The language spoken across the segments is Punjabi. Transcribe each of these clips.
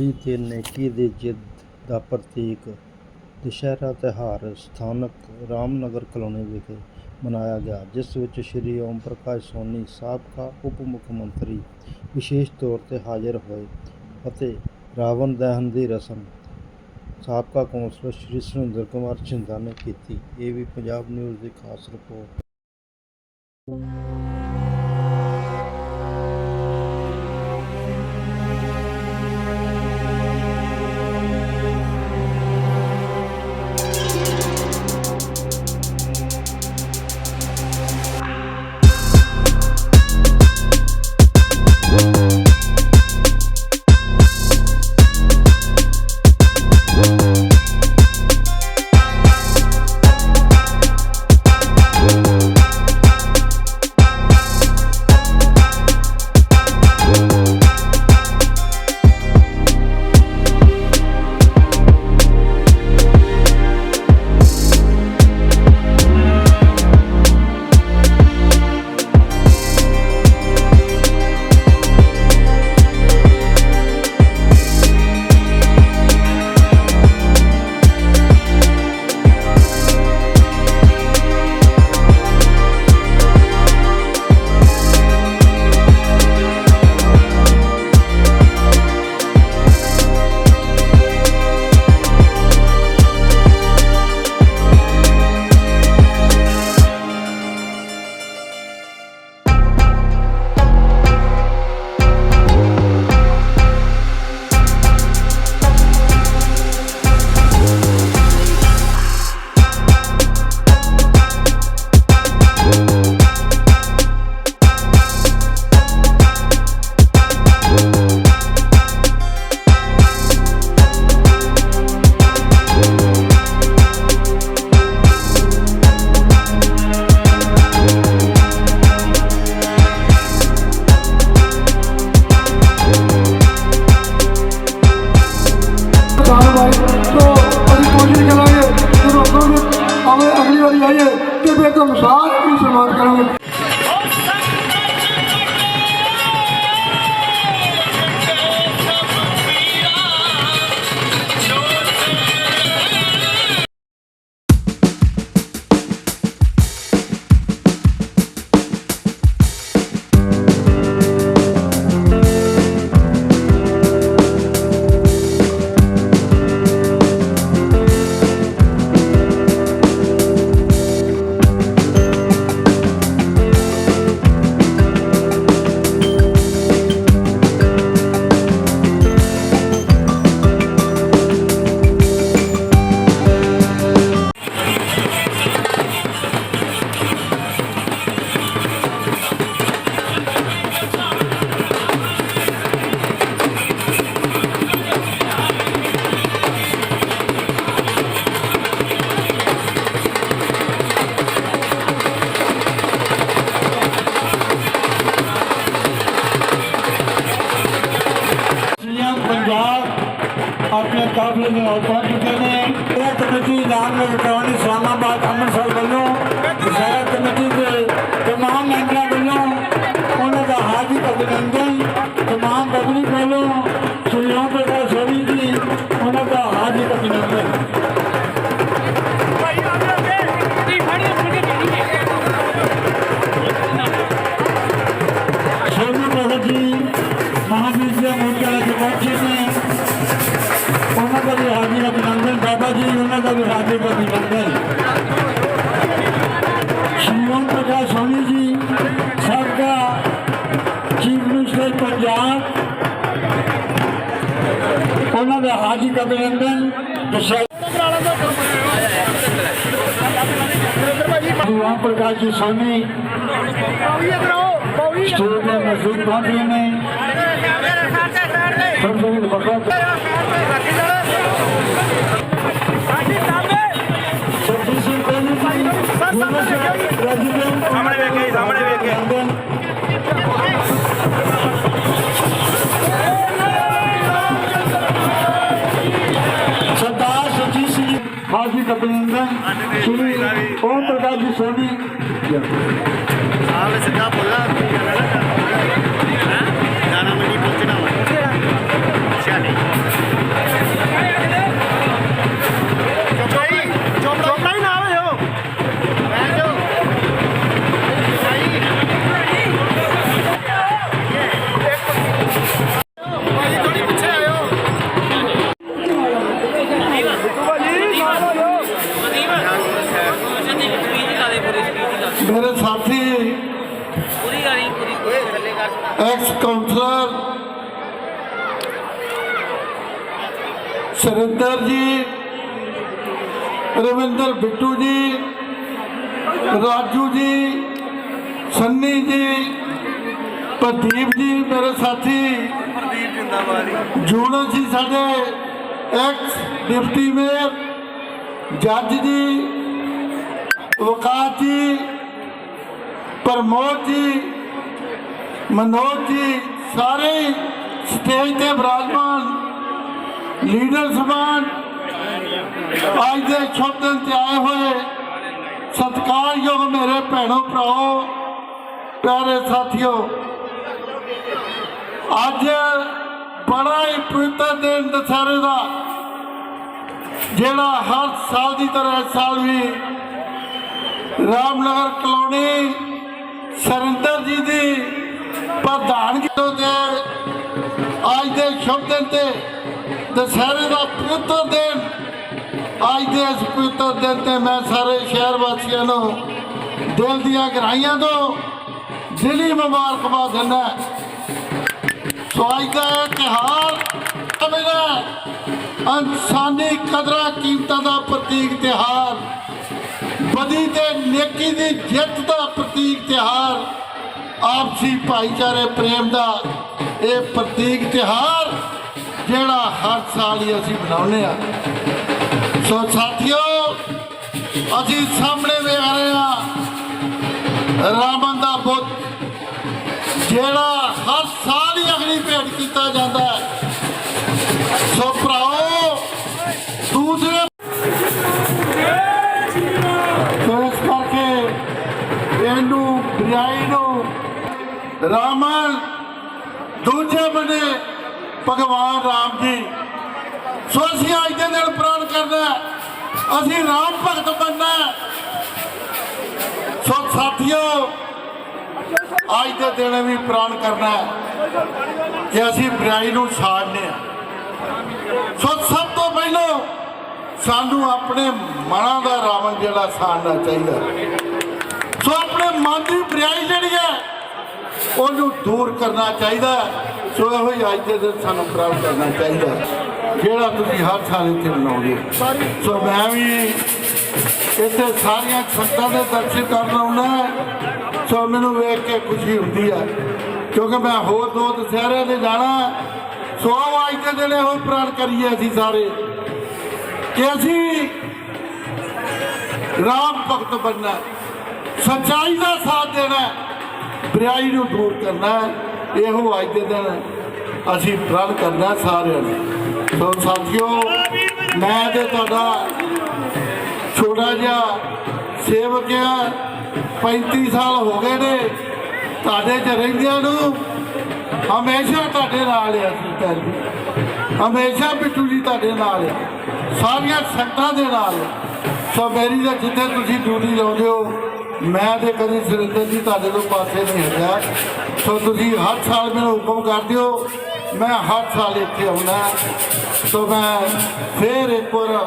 ਬੁੱਧੀ ਤੇ ਨੇਕੀ ਦੀ ਜਿੱਤ ਦਾ ਪ੍ਰਤੀਕ? ਦੁਸਹਿਰਾ ਤਿਉਹਾਰ ਸਥਾਨਕ ਰਾਮਨਗਰ ਕਲੋਨੀ ਵਿਖੇ ਮਨਾਇਆ ਗਿਆ, ਜਿਸ ਵਿੱਚ ਸ਼੍ਰੀ ਓਮ ਪ੍ਰਕਾਸ਼ ਸੋਨੀ ਸਾਬਕਾ ਉਪ ਮੁੱਖ ਮੰਤਰੀ ਵਿਸ਼ੇਸ਼ ਤੌਰ ਤੇ ਹਾਜ਼ਰ ਹੋਏ ਅਤੇ ਰਾਵਣ ਦਹਨ ਦੀ ਰਸਮ ਸਾਬਕਾ ਕੌਂਸਲਰ ਸ਼੍ਰੀ ਸੁਰਿੰਦਰ ਕੁਮਾਰ ਛਿੰਦਾ ਨੇ ਕੀਤੀ। ਇਹ ਵੀ ਪੰਜਾਬ ਨਿਊਜ਼ ਦੀ ਖਾਸ ਰਿਪੋਰਟ। ਹਾਰਦਿਕ ਅਭਿਨੰਦਨ ਉਹਨਾਂ ਦਾ ਹਾਰਦਿਕ ਅਭਿਨੰਦਨ ਓਮ ਪ੍ਰਕਾਸ਼ ਜੀ ਸੋਨੀ ਸਟੇਟ ਦੇ ਮਜ਼ਦੂਰ ਪਹੁੰਚ ਨੇ। ਸਭ ਤੋਂ ਬਖਤ ਸਤਿ ਸ਼੍ਰੀ। ਅਕਾਲ ਜੀ ਸਾਹਮਣੇ ਵੇਖੇ ਸਾਹਮਣੇ ਵੇਖੇ ਹਾਜੀ ਅਭਿਨੰਦਨ ਸ਼੍ਰੀ ਓਮ ਪ੍ਰਕਾਸ਼ ਜੀ ਸੋਨੀ ਆਲੇ ਸਿੱਧਾ ਬੋਲਾ ਐਕਸ ਕਾਉਂਸਲਰ ਸੁਰਿੰਦਰ ਜੀ ਰਵਿੰਦਰ ਬਿੱਟੂ ਜੀ ਰਾਜੂ ਜੀ ਸੰਨੀ ਜੀ ਪ੍ਰਦੀਪ ਜੀ ਮੇਰੇ ਸਾਥੀ ਪ੍ਰਦੀਪ ਜਿੰਦਾਬਾਦ ਜੂਨੋ ਜੀ ਸਾਡੇ ਐਕਸ ਡਿਪਟੀ ਮੇਅਰ ਜੱਜ ਜੀ ਵਕਾਤ ਜੀ, ਪ੍ਰਮੋਦ ਜੀ ਮਨੋਜ ਜੀ, ਸਾਰੇ ਸਟੇਜ ਤੇ ਬਰਾਜਮਾਨ, ਲੀਡਰ ਸਮਾਨ, ਅੱਜ ਦੇ ਸ਼ੁਭ ਦਿਨ ਤੇ ਆਏ ਹੋਏ ਸਤਿਕਾਰਯੋਗ ਮੇਰੇ ਭੈਣੋ ਭਰਾਓ, ਪਿਆਰੇ ਸਾਥੀਓ, ਅੱਜ ਬੜਾ ਹੀ ਪਵਿੱਤਰ ਦਿਨ ਦਸਹਿਰੇ ਦਾ, ਜਿਹੜਾ ਹਰ ਸਾਲ ਦੀ ਤਰ੍ਹਾਂ ਇਸ ਸਾਲ ਵੀ ਰਾਮਨਗਰ ਕਲੋਨੀ ਸਰਿੰਦਰ ਜੀ ਦੀ ਪ੍ਰਧਾਨਗੀ ਤੋਂ ਦੇ ਅੱਜ ਦੇ ਸ਼ੁਭ ਦਿਨ ਤੇ ਦਸਹਿਰੇ ਦਾ ਪਵਿੱਤਰ ਦਿਨ। ਅੱਜ ਦੇ ਇਸ ਪਵਿੱਤਰ ਦਿਨ ਤੇ ਮੈਂ ਸਾਰੇ ਸ਼ਹਿਰ ਵਾਸੀਆਂ ਨੂੰ ਦਿਲ ਦੀਆਂ ਗਹਿਰਾਈਆਂ ਤੋਂ ਦਿਲੀ ਮੁਬਾਰਕਬਾਦ ਦਿੰਦਾ ਸੋ ਅੱਜ ਦਾ ਇਹ ਤਿਉਹਾਰ ਮੇਰਾ ਇਨਸਾਨੀ ਕਦਰਾਂ ਕੀਮਤਾਂ ਦਾ ਪ੍ਰਤੀਕ ਤਿਉਹਾਰ, ਬਦੀ ਤੇ ਨੇਕੀ ਦੀ ਜਿੱਤ ਦਾ ਪ੍ਰਤੀਕ ਤਿਉਹਾਰ ਆਪਸੀ ਭਾਈਚਾਰੇ, ਪ੍ਰੇਮ ਦਾ ਇਹ ਪ੍ਰਤੀਕ ਤਿਉਹਾਰ ਜਿਹੜਾ ਹਰ ਸਾਲ ਹੀ ਅਸੀਂ ਮਨਾਉਂਦੇ ਆ ਸੋ ਸਾਥੀਓ, ਅਸੀਂ ਸਾਹਮਣੇ ਵੇਖ ਰਹੇ ਹਾਂ ਰਾਵਣ ਦਾ ਬੁੱਤ ਜਿਹੜਾ ਹਰ ਸਾਲ ਹੀ ਅਗਲੀ ਭੇਟ ਕੀਤਾ ਜਾਂਦਾ ਹੈ। ਸੋ ਭਰਾਓ, ਦੂਸਰੇ ਸੋ ਇਸ ਕਰਕੇ ਇਹਨੂੰ ਬਿਆਈ ਨੂੰ ਰਾਮਨ, ਦੂਜੇ ਬੰਨੇ ਭਗਵਾਨ ਰਾਮ ਜੀ। ਸੋ ਅਸੀਂ ਅੱਜ ਦੇ ਦਿਨ ਪ੍ਰਾਣ ਕਰਨਾ ਅਸੀਂ ਰਾਮ ਭਗਤ ਬਣਨਾ ਸੋ ਸਾਥੀਓ, ਅੱਜ ਦੇ ਦਿਨ ਵੀ ਪ੍ਰਾਣ ਕਰਨਾ ਹੈ ਕਿ ਅਸੀਂ ਬੁਰਾਈ ਨੂੰ ਛਾੜਨੇ ਆ। ਸੋ ਸਭ ਤੋਂ ਪਹਿਲਾਂ ਸਾਨੂੰ ਆਪਣੇ ਮਨਾਂ ਦਾ ਰਾਵਣ ਜਿਹੜਾ ਸਾੜਨਾ ਚਾਹੀਦਾ। ਸੋ ਆਪਣੇ ਮਨ ਦੀ ਬੁਰਾਈ ਜਿਹੜੀ ਹੈ ਉਹਨੂੰ ਦੂਰ ਕਰਨਾ ਚਾਹੀਦਾ ਸੋ ਇਹੋ ਹੀ ਅੱਜ ਦੇ ਦਿਨ ਸਾਨੂੰ ਪ੍ਰਾਪਤ ਕਰਨਾ ਚਾਹੀਦਾ ਜਿਹੜਾ ਤੁਸੀਂ ਹਰ ਸਾਲ ਇੱਥੇ ਮਨਾਉਂਦੇ ਹੋ। ਸੋ ਮੈਂ ਵੀ ਇੱਥੇ ਸਾਰੀਆਂ ਸੰਤਾਂ ਦੇ ਦਰਸ਼ਨ ਕਰਨ ਆਉਣਾ ਸੋ ਮੈਨੂੰ ਵੇਖ ਕੇ ਖੁਸ਼ੀ ਹੁੰਦੀ ਹੈ। ਕਿਉਂਕਿ ਮੈਂ ਹੋਰ ਦੋ ਦਸ਼ਹਿਰੇ 'ਤੇ ਜਾਣਾ ਸੋ ਆਓ ਅੱਜ ਦੇ ਦਿਨ ਇਹੋ ਪ੍ਰਾਣ ਕਰੀਏ ਅਸੀਂ ਸਾਰੇ ਕਿ ਅਸੀਂ ਰਾਮ ਭਗਤ ਬਣਨਾ ਸੱਚਾਈ ਦਾ ਸਾਥ ਦੇਣਾ ਬੁਰਾਈ ਨੂੰ ਦੂਰ ਕਰਨਾ ਇਹੋ ਅੱਜ ਦੇ ਦਿਨ ਅਸੀਂ ਪ੍ਰਣ ਕਰਨਾ ਸਾਰਿਆਂ ਨੂੰ। ਸੋ ਸਾਥੀਓ, ਮੈਂ ਤੇ ਤੁਹਾਡਾ ਛੋਟਾ ਜਿਹਾ ਸੇਵਕ ਆ। 35 ਸਾਲ ਹੋ ਗਏ ਨੇ ਤੁਹਾਡੇ ਚ ਰਹਿੰਦਿਆਂ ਨੂੰ। ਹਮੇਸ਼ਾ ਤੁਹਾਡੇ ਨਾਲ ਆ ਅਸੀਂ ਜੀ। ਹਮੇਸ਼ਾ ਬਿੱਟੂ ਜੀ ਤੁਹਾਡੇ ਨਾਲ ਆ। ਸਾਰੀਆਂ ਸੰਗਤਾਂ ਦੇ ਨਾਲ ਆ। ਸੋ ਮੇਰੀ ਤਾਂ ਜਿੱਥੇ ਤੁਸੀਂ ਡਿਊਟੀ ਲਾਉਂਦੇ ਹੋ ਮੈਂ ਤੇ ਕਦੀ ਸੁਰਿੰਦਰ ਜੀ ਤੁਹਾਡੇ ਤੋਂ ਪਾਸੇ ਨਹੀਂ ਹਟਿਆ ਸੋ ਤੁਸੀਂ ਹਰ ਸਾਲ ਮੈਨੂੰ ਹੁਕਮ ਕਰਦੇ ਹੋ ਮੈਂ ਹਰ ਸਾਲ ਇੱਥੇ ਆਉਣਾ। ਸੋ ਮੈਂ ਫੇਰ ਇੱਕ ਵਾਰ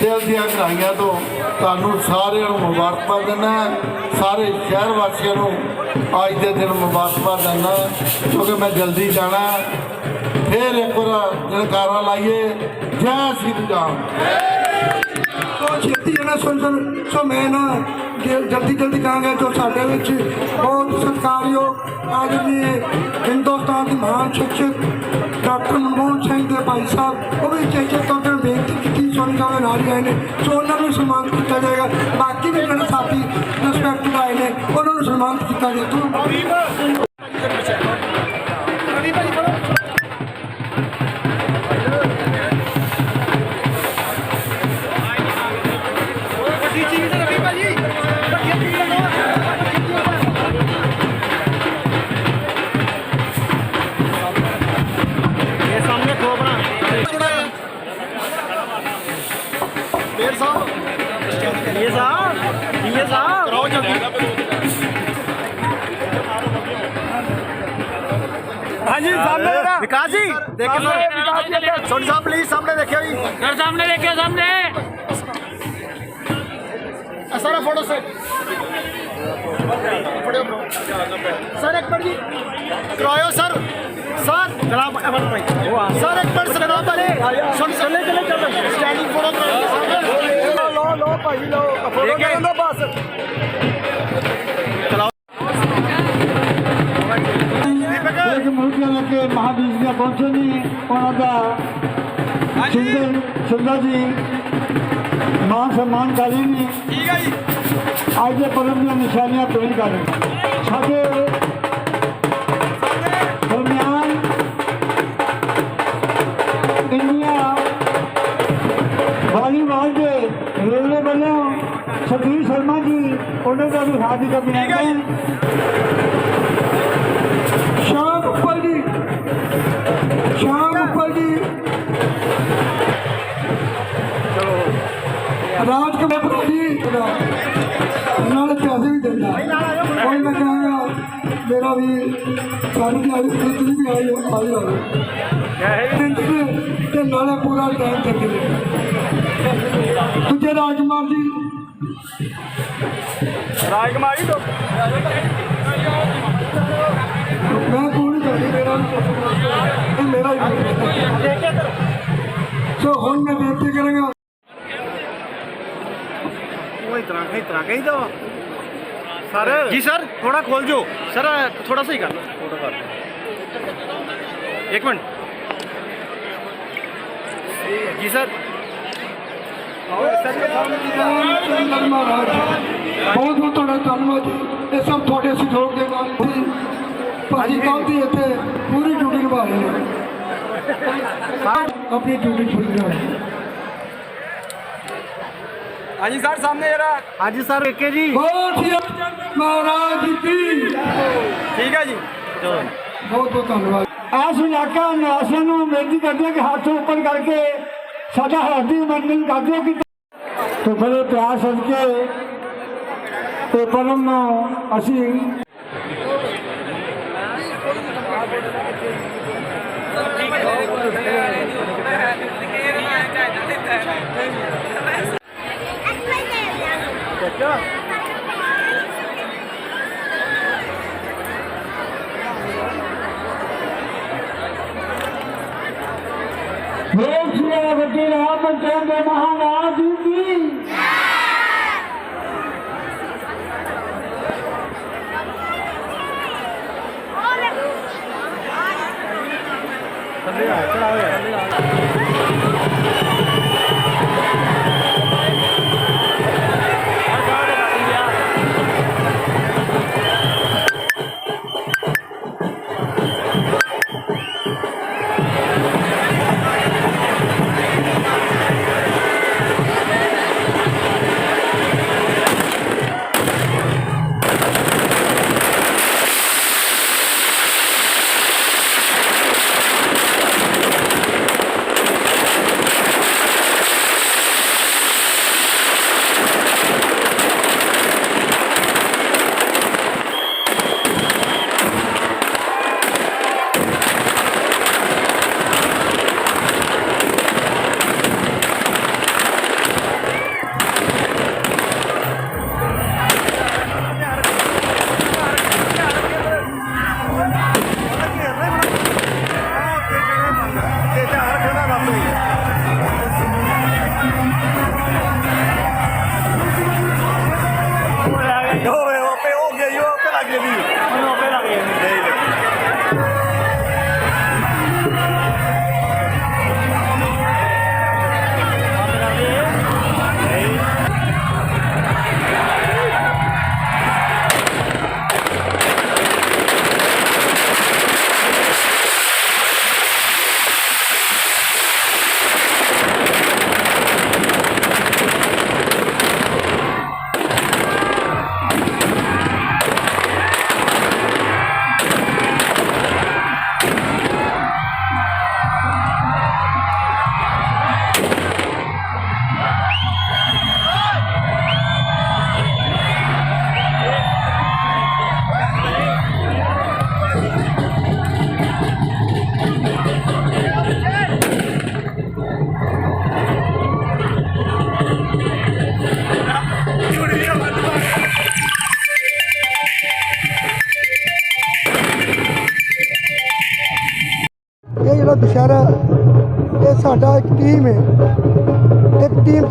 ਦਿਲ ਦੀਆਂ ਗਹਿਰਾਈਆਂ ਤੋਂ ਤੁਹਾਨੂੰ ਸਾਰਿਆਂ ਨੂੰ ਮੁਬਾਰਕਬਾਦ ਦਿੰਦਾ ਸਾਰੇ ਸ਼ਹਿਰ ਵਾਸੀਆਂ ਨੂੰ ਅੱਜ ਦੇ ਦਿਨ ਮੁਬਾਰਕਬਾਦ ਦਿੰਦਾ ਕਿਉਂਕਿ ਮੈਂ ਜਲਦੀ ਜਾਣਾ ਫੇਰ ਇੱਕ ਵਾਰ ਜਨਕਾਰਾ ਲਾਈਏ, ਜੈ ਸ਼੍ਰੀ ਰਾਮ। ਤੋਂ ਛੇਤੀ ਜਣਾ ਸੁਣ ਸੁਣ, ਸੋ ਮੈਂ ਨਾ ਜਲਦੀ ਜਲਦੀ ਕਹਾਂਗਾ ਜੋ ਸਾਡੇ ਵਿੱਚ ਬਹੁਤ ਸਤਿਕਾਰਯੋਗ ਆਦਮੀ ਹਿੰਦੁਸਤਾਨ ਦੇ ਮਹਾਨ ਸ਼ਿਕਸ਼ਕ ਡਾਕਟਰ ਮਨਮੋਹਨ ਸਿੰਘ ਦੇ ਭਾਈ ਸਾਹਿਬ, ਉਹ ਵੀ ਚੇਚੇ ਤੌਰ ਤੇ ਬੇਨਤੀ ਕੀਤੀ ਸੁਣ ਦੇ ਨਾਲ ਹੀ ਆਏ ਨੇ ਸੋ ਉਹਨਾਂ ਨੂੰ ਸਨਮਾਨਿਤ ਕੀਤਾ ਜਾਏਗਾ। ਬਾਕੀ ਵੀ ਜਿਹੜੇ ਸਾਥੀ ਰਿਸਪੈਕਟ ਆਏ ਨੇ, ਉਹਨਾਂ ਨੂੰ ਸਨਮਾਨਿਤ ਕੀਤਾ ਜਾਏਗਾ। ਸਰ ਇੱਕ ਮਿੰਟ ਜੀ। ਕਰਾਇਓ ਸਰ ਸਰ ਜਨਾਬ ਅਮਨ ਭਾਈ। ਸਰ ਇੱਕ ਮਿੰਟ ਜਨਾਬ ਵਾਲੇ ਸੁਣ ਚੱਲੇ ਚੱਲੇ ਚੱਲੇ। ਸਟੈਂਡਿੰਗ ਫੋਟੋ ਕਰਾਓ ਲੋ ਲੋ ਭਾਈ ਲੋ ਫੋਟੋ ਕਰਨ ਦੋ ਬਸ। ਪਹੁੰਚੇ ਨੇ। ਉਹਨਾਂ ਦਾ ਸੁੰਦਰ ਸੁੰਦਰ ਜੀ। ਮਾਨ ਸਨਮਾਨ ਕਰ ਨੇ। ਅੱਜ ਦੇ ਪਰਮ ਦੀਆਂ ਨਿਸ਼ਾਨੀਆਂ ਪੇਂਟ ਕਰਨ। ਸਾਡੇ ਦਰਮਿਆਨ ਇੰਡੀਆ ਵਾਲੀਬਾਲ ਦੇ ਰੇਲਵੇ ਵੱਲੋਂ ਸਤੀਸ਼ ਸ਼ਰਮਾ ਜੀ, ਉਹਨਾਂ ਦਾ ਵੀ ਹਾਰਦਿਕ ਅਭਿਨੰਦਨ ਸ਼ਾਮ ਉੱਪਰ ਜੀ, ਸ਼ਾਮ ਉੱਪਰ ਜੀ। ਰਾਜ ਕਮੇਟੀ ਜੀ। ਮੇਰਾ ਵੀ ਸਾਨੂੰ ਵੀ ਆਈ ਤੁਸੀਂ ਵੀ ਆਈ ਆਈ ਆਈ ਤੇ ਨਾਲੇ ਪੂਰਾ ਟਾਈਮ ਚੱਕੇ ਦੂਜੇ ਰਾਜਕੁਮਾਰ ਜੀ। ਰਾਜਕੁਮਾਰ ਜੀ ਮੈਂ ਪੂਰੀ ਕਰਦੀ ਮੇਰਾ ਇਹ ਮੇਰਾ ਹੀ ਸੋ ਹੁਣ ਮੈਂ ਬੇਨਤੀ ਕਰਾਂਗਾ ਉਹ ਇਤਨਾ ਇਤਨਾ ਕਹੀ ਦੋ। ਸਰ। ਜੀ ਸਰ ਥੋੜਾ ਖੋਲ ਜੋ। ਸਰ ਥੋੜਾ ਸਹੀ ਕਰ ਲਓ। ਥੋੜਾ ਕਰ ਇੱਕ ਮਿੰਟ। ਜੀ ਸਰ। ਬਹੁਤ ਬਹੁਤ ਤੁਹਾਡਾ ਧੰਨਵਾਦ ਜੀ। ਇਹ ਸਭ ਤੁਹਾਡੇ ਸਹਿਯੋਗ ਦੇ ਨਾਲ। ਭਾਜੀ ਕੱਲ੍ਹ ਦੀ ਇੱਥੇ ਪੂਰੀ ਡਿਊਟੀ ਨਿਭਾ ਰਹੇ ਨੇ। ਆਪਣੀ ਡਿਊਟੀ ਪੂਰੀ ਕਰ ਰਹੇ ਹਾਂਜੀ ਸਰ ਸਾਹਮਣੇ ਜਰਾ ਹਾਂਜੀ ਸਰ ਏਕੇ ਜੀ। ਬਹੁਤ ਹੀ ਮਹਾਰਾਜ ਜੀ ਠੀਕ ਹੈ ਜੀ। ਚਲੋ ਬਹੁਤ ਬਹੁਤ ਧੰਨਵਾਦ। ਇਸ ਇਲਾਕਾ ਨਿਵਾਸੀਆਂ ਨੂੰ ਬੇਨਤੀ ਕਰਦੇ ਹਾਂ ਕਿ ਹੱਥ ਉੱਪਰ ਕਰਕੇ ਸਾਡਾ ਹਾਰਦੀ ਮੰਨਣ ਕਰ ਦਿਓ ਕਿ ਤੇ ਬੜੇ ਪਿਆਰ ਸਦਕੇ ਤੇ ਪਰਮ ਨੂੰ ਅਸੀਂ ਵੇਖ ਲੋਕੀਆ ਵੱਡੀ ਰਾਮ ਚੰਦ ਮਹਾਰਾਜ ਜੀ ਥੱਲੇ ਆ ਚੜਾਓ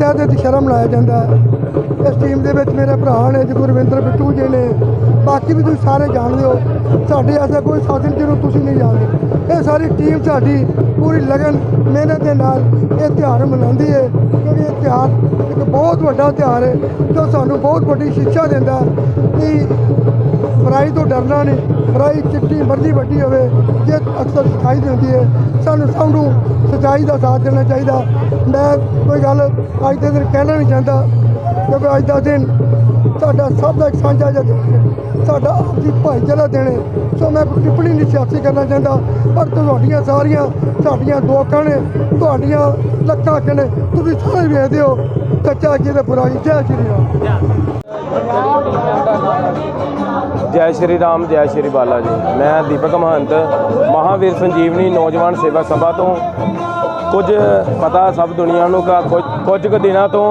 ਇੱਕ ਟੀਮ ਦੁਸ਼ਹਿਰਾ ਮਨਾਇਆ ਜਾਂਦਾ ਹੈ। ਇਸ ਟੀਮ ਦੇ ਵਿੱਚ ਮੇਰੇ ਭਰਾ ਨੇ ਜੀ ਗੁਰਵਿੰਦਰ ਬਿੱਟੂ ਜੀ ਨੇ। ਬਾਕੀ ਵੀ ਤੁਸੀਂ ਸਾਰੇ ਜਾਣਦੇ ਹੋ, ਸਾਡੇ ਐਸਾ ਕੋਈ ਸਾਥੀ ਜਿਹਨੂੰ ਤੁਸੀਂ ਨਹੀਂ ਜਾਣਦੇ। ਇਹ ਸਾਰੀ ਟੀਮ ਸਾਡੀ ਪੂਰੀ ਲਗਨ, ਮਿਹਨਤ ਦੇ ਨਾਲ ਇਹ ਤਿਉਹਾਰ ਮਨਾਉਂਦੀ ਹੈ। ਕਿਉਂਕਿ ਇਹ ਤਿਉਹਾਰ ਇੱਕ ਬਹੁਤ ਵੱਡਾ ਤਿਉਹਾਰ ਹੈ, ਜੋ ਸਾਨੂੰ ਬਹੁਤ ਵੱਡੀ ਸਿੱਖਿਆ ਦਿੰਦਾ ਕਿ ਬੁਰਾਈ ਤੋਂ ਡਰਨਾ ਨਹੀਂ ਬੁਰਾਈ ਚਿੱਟੀ ਮਰਜ਼ੀ ਵੱਡੀ ਹੋਵੇ, ਜੇ ਅਕਸਰ ਸਿਖਾਈ ਦਿੰਦੀ ਹੈ। ਸਾਨੂੰ ਸਭ ਨੂੰ ਸੱਚਾਈ ਦਾ ਸਾਥ ਦੇਣਾ ਚਾਹੀਦਾ। ਮੈਂ ਕੋਈ ਗੱਲ ਅੱਜ ਦੇ ਦਿਨ ਕਹਿਣਾ ਨਹੀਂ ਚਾਹੁੰਦਾ, ਕਿਉਂਕਿ ਅੱਜ ਦਾ ਦਿਨ ਸਾਡਾ ਸਭ ਦਾ ਇੱਕ ਸਾਂਝਾ ਜਿਹਾ ਦਿਨ ਹੈ। ਸਾਡਾ ਆਪਸੀ ਭਾਈਚਾਰਾ ਦਿਨ ਹੈ। ਸੋ ਮੈਂ ਕੋਈ ਟਿੱਪਣੀ ਨਹੀਂ ਸਿਆਸੀ ਕਰਨਾ ਚਾਹੁੰਦਾ, ਪਰ ਤੁਹਾਡੀਆਂ ਸਾਰੀਆਂ, ਸਾਡੀਆਂ ਦੁਆਕਾਂ ਨੇ, ਤੁਹਾਡੀਆਂ ਲੱਖਾਂ ਅੱਖ ਨੇ, ਤੁਸੀਂ ਸਾਰੇ ਵੇਖਦੇ ਹੋ, ਸੱਚਾ ਜੀ ਤੇ ਬੁਰਾਈ ਜੈ ਸ਼੍ਰੀ ਰਾਮ। ਜੈ ਸ਼੍ਰੀ ਰਾਮ, ਜੈ ਸ਼੍ਰੀ ਬਾਲਾ ਜੀ। ਮੈਂ ਦੀਪਕ ਮਹੰਤ, ਮਹਾਵੀਰ ਸੰਜੀਵਨੀ, ਨੌਜਵਾਨ ਸੇਵਾ ਸਭਾ ਤੋਂ। ਕੁਝ ਪਤਾ ਸਭ ਦੁਨੀਆ ਨੂੰ ਕਾ ਕੁਝ ਕੁਝ ਕੁ ਦਿਨਾਂ ਤੋਂ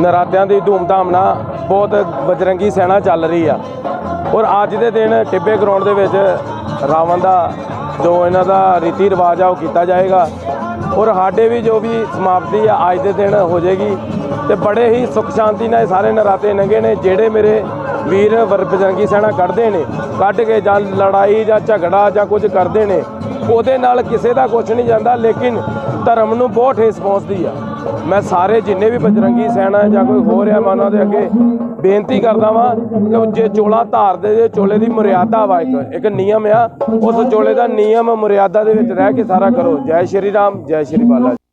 ਨਰਾਤਿਆਂ ਦੀ ਧੂਮਧਾਮ ਨਾਲ ਬਹੁਤ ਬਜਰੰਗੀ ਸੈਨਾ ਚੱਲ ਰਹੀ ਆ। ਔਰ ਅੱਜ ਦੇ ਦਿਨ ਟਿੱਬੇ ਗਰਾਊਂਡ ਦੇ ਵਿੱਚ ਰਾਵਣ ਦਾ ਜੋ ਇਹਨਾਂ ਦਾ ਰੀਤੀ ਰਿਵਾਜ ਆ ਉਹ ਕੀਤਾ ਜਾਏਗਾ। ਔਰ ਸਾਡੇ ਵੀ ਜੋ ਵੀ ਸਮਾਪਤੀ ਆ, ਅੱਜ ਦੇ ਦਿਨ ਹੋ ਜਾਏਗੀ। ਤੇ ਬੜੇ ਹੀ ਸੁਖ ਸ਼ਾਂਤੀ ਨਾਲ ਇਹ ਸਾਰੇ ਨਰਾਤੇ ਲੰਘੇ ਨੇ, ਜਿਹੜੇ ਮੇਰੇ ਵੀਰ ਵਰ ਬਜਰੰਗੀ ਸੈਨਾ ਕੱਢਦੇ ਨੇ, ਕੱਢ ਕੇ ਜਾਂ ਲੜਾਈ ਜਾਂ ਝਗੜਾ ਜਾਂ ਕੁਝ ਕਰਦੇ ਨੇ, ਉਹਦੇ ਨਾਲ ਕਿਸੇ ਦਾ ਕੁਝ ਨਹੀਂ ਜਾਂਦਾ, ਲੇਕਿਨ ਧਰਮ ਨੂੰ ਬਹੁਤ ਠੇਸ ਪਹੁੰਚਦੀ ਆ। ਮੈਂ ਸਾਰੇ ਜਿੰਨੇ ਵੀ ਬਜਰੰਗੀ ਸੈਨਾ ਜਾਂ ਕੋਈ ਹੋਰ ਆ, ਮੈਂ ਉਹਨਾਂ ਦੇ ਅੱਗੇ ਬੇਨਤੀ ਕਰਦਾ ਵਾਂ ਕਿ ਜੇ ਚੋਲਾ ਧਾਰਦੇ ਜੇ ਚੋਲੇ ਦੀ ਮਰਿਆਦਾ ਵਾ ਇੱਕ ਇੱਕ ਨਿਯਮ ਆ, ਉਸ ਚੋਲੇ ਦਾ ਨਿਯਮ ਮਰਿਆਦਾ ਦੇ ਵਿੱਚ ਰਹਿ ਕੇ ਸਾਰਾ ਕਰੋ। ਜੈ ਸ਼੍ਰੀ ਰਾਮ, ਜੈ ਸ਼੍ਰੀ ਬਾਲਾ ਜੀ।